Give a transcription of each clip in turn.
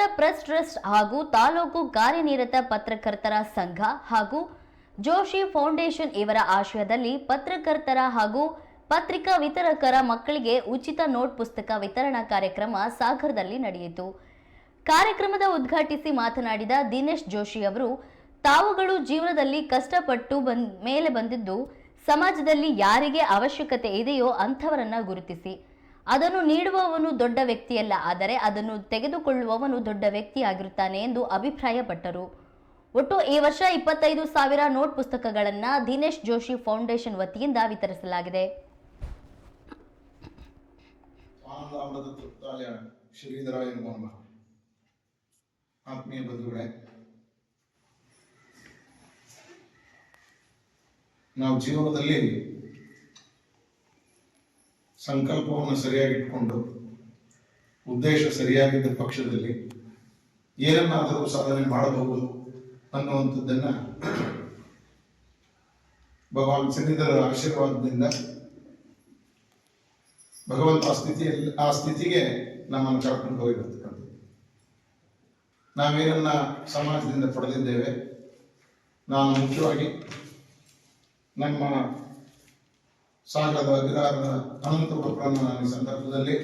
ನಗರ press trust ಹಾಗೂ ತಾಲೂಕು ಕಾರ್ಯನಿರತ ಪತ್ರಕರ್ತರ ಸಂಘ ಹಾಗೂ ಜೋಶಿ ಫೌಂಡೇಶನ್ ಇವರ ಆಶಯದಲ್ಲಿ ಪತ್ರಕರ್ತರ ಹಾಗೂ ಪತ್ರಿಕಾ ವಿತರಕರ ಮಕ್ಕಳಿಗೆ ಉಚಿತ ನೋಟ್ ಪುಸ್ತಕ ವಿತರಣಾ ಕಾರ್ಯಕ್ರಮ ಸಾಗರದಲ್ಲಿ ನಡೆಯಿತು. ಕಾರ್ಯಕ್ರಮದ ಉದ್ಘಾಟಿಸಿ ಮಾತನಾಡಿದ ದಿನೇಶ್ ಜೋಶಿ ಅವರು, ತಾವುಗಳು ಜೀವನದಲ್ಲಿ ಕಷ್ಟಪಟ್ಟು ಬಂದ್, ಮೇಲೆ ಬಂದಿದ್ದು, ಸಮಾಜದಲ್ಲಿ ಯಾರಿಗೆ ಅವಶ್ಯಕತೆ ಇದೆಯೋ ಅಂಥವರನ್ನ ಗುರುತಿಸಿ. ಅದನ್ನು ನೀಡುವವನು ದೊಡ್ಡ ವ್ಯಕ್ತಿಯಲ್ಲ, ಆದರೆ ಅದನ್ನು ತೆಗೆದುಕೊಳ್ಳುವವನು ದೊಡ್ಡ ವ್ಯಕ್ತಿಯಾಗಿರುತ್ತಾನೆ ಎಂದು ಅಭಿಪ್ರಾಯಪಟ್ಟರು. ಒಟ್ಟು ಈ ವರ್ಷ ಇಪ್ಪತ್ತೈದು ಸಾವಿರ ನೋಟ್ ಪುಸ್ತಕಗಳನ್ನ ದಿನೇಶ್ ಜೋಶಿ ಫೌಂಡೇಶನ್ ವತಿಯಿಂದ ವಿತರಿಸಲಾಗಿದೆ. ನಾವು ಜೀವನದಲ್ಲಿ ಸಂಕಲ್ಪವನ್ನು ಸರಿಯಾಗಿಟ್ಕೊಂಡು, ಉದ್ದೇಶ ಸರಿಯಾಗಿದ್ದ ಪಕ್ಷದಲ್ಲಿ ಏನನ್ನಾದರೂ ಸಾಧನೆ ಮಾಡಬಹುದು ಅನ್ನುವಂಥದ್ದನ್ನ ಭಗವಾನ್ ಸನ್ನಿಧರ ಆಶೀರ್ವಾದದಿಂದ ಭಗವಂತ ಆ ಸ್ಥಿತಿಯಲ್ಲಿ, ಆ ಸ್ಥಿತಿಗೆ ನಮ್ಮನ್ನು ಕರ್ಕೊಂಡು ಹೋಗಿರತಕ್ಕಂಥದ್ದು ನಾವೇನನ್ನ ಸಮಾಜದಿಂದ ಪಡೆದಿದ್ದೇವೆ, ನಾನು ಮುಖ್ಯವಾಗಿ ನಮ್ಮ ಸಾಗರದ ಅಗ್ರಹಾರದ ಅನಂತ ಪ್ರಕರಣ ಈ ಸಂದರ್ಭದಲ್ಲಿ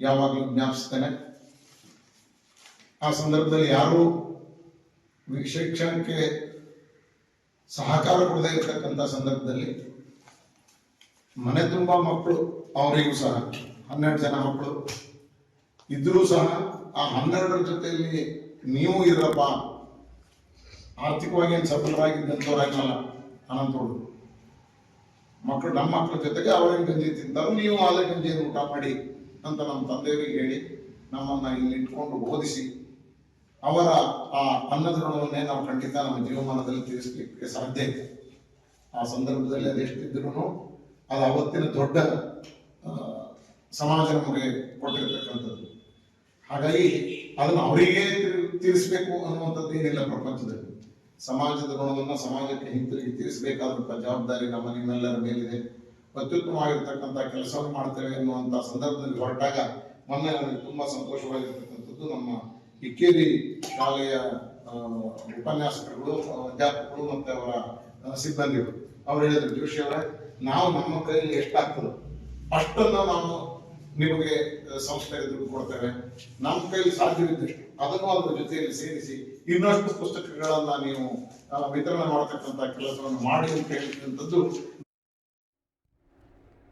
ಯಾವಾಗಲೂ ಜ್ಞಾಪಿಸ್ತೇನೆ. ಆ ಸಂದರ್ಭದಲ್ಲಿ ಯಾರು ಶಿಕ್ಷಣಕ್ಕೆ ಸಹಕಾರ ಕೊಡದೇ ಇರತಕ್ಕಂಥ ಸಂದರ್ಭದಲ್ಲಿ ಮನೆ ತುಂಬಾ ಮಕ್ಕಳು ಅವರಿಗೂ ಸಹ, ಹನ್ನೆರಡು ಜನ ಮಕ್ಕಳು ಇದ್ರೂ ಸಹ ಆ ಹನ್ನೆರಡರ ಜೊತೆಯಲ್ಲಿ ನೀವು ಇರಪ್ಪ. ಆರ್ಥಿಕವಾಗಿ ಏನು ಸಫಲರಾಗಿದ್ದಂಥವ್ರಾಗಲ್ಲ ಅನಂತೋಡು ಮಕ್ಕಳು ನಮ್ಮ ಮಕ್ಕಳ ಜೊತೆಗೆ ಅವರೇನು ಗಂಜಿ ತಿಂತಾರೆ, ನೀವು ಆಲೇ ಗಂಜಿಯನ್ನು ಊಟ ಮಾಡಿ ಅಂತ ನಮ್ಮ ತಂದೆಯವರಿಗೆ ಹೇಳಿ ನಮ್ಮನ್ನ ಇಲ್ಲಿ ಇಟ್ಕೊಂಡು ಓದಿಸಿ ಅವರ ಆ ಅನ್ನದ ಋಣವನ್ನೇ ನಾವು ಖಂಡಿತ ನಮ್ಮ ಜೀವಮಾನದಲ್ಲಿ ತೀರಿಸಲಿಕ್ಕೆ ಸಾಧ್ಯ ಇದೆ. ಆ ಸಂದರ್ಭದಲ್ಲಿ ಅದೆಷ್ಟಿದ್ರು ಅದು ಅವತ್ತಿನ ದೊಡ್ಡ ಸಮಾಜ ನಮಗೆ ಕೊಟ್ಟಿರ್ತಕ್ಕಂಥದ್ದು ಹಾಗಾಗಿ ಅದನ್ನು ಅವರಿಗೆ ತೀರಿಸಬೇಕು ಅನ್ನುವಂಥದ್ದು ಏನಿಲ್ಲ ಪ್ರಪಂಚದಲ್ಲಿ. ಸಮಾಜದ ಋಣವನ್ನು ಸಮಾಜಕ್ಕೆ ಹಿಂತಿರುಗಿ ತೀರಿಸಬೇಕಾದಂಥ ಜವಾಬ್ದಾರಿ ನಮ್ಮ ನಿಮ್ಮೆಲ್ಲರ ಮೇಲಿದೆ. ಅತ್ಯುತ್ತಮವಾಗಿರ್ತಕ್ಕಂಥ ಕೆಲಸವನ್ನು ಮಾಡ್ತೇವೆ ಅನ್ನುವಂಥ ಸಂದರ್ಭದಲ್ಲಿ ಹೊರಟಾಗ ಮೊನ್ನೆ ನನಗೆ ತುಂಬಾ ಸಂತೋಷವಾಗಿರ್ತಕ್ಕಂಥದ್ದು ನಮ್ಮ ಇಕ್ಕೇರಿ ಶಾಲೆಯ ಉಪನ್ಯಾಸಕರುಗಳು ಅಧ್ಯಾಪಕರು ಮತ್ತೆ ಅವರ ಸಿಬ್ಬಂದಿಗಳು. ಅವ್ರು ಹೇಳಿದ್ರು, ಜೋಶಿ ಅವರೇ, ನಾವು ನಮ್ಮ ಕೈಯಲ್ಲಿ ಎಷ್ಟಾಗ್ತದೋ ಅಷ್ಟನ್ನು ನಾವು ನಿಮಗೆ ಸಂಸ್ಥೆಗೆ ದುಡ್ಡು ಕೊಡ್ತೇವೆ. ನಮ್ಮ ಕೈಲಿ ಸಾಧ್ಯವಿದ್ದಷ್ಟು ಅದನ್ನು ಅದರ ಜೊತೆಯಲ್ಲಿ ಸೇರಿಸಿ ಇನ್ನಷ್ಟು ಪುಸ್ತಕಗಳನ್ನ ನೀವು ವಿತರಣೆ ಮಾಡತಕ್ಕಂತ ಕೆಲಸವನ್ನು ಮಾಡಿ ಅಂತ ಹೇಳಿದಂಥದ್ದು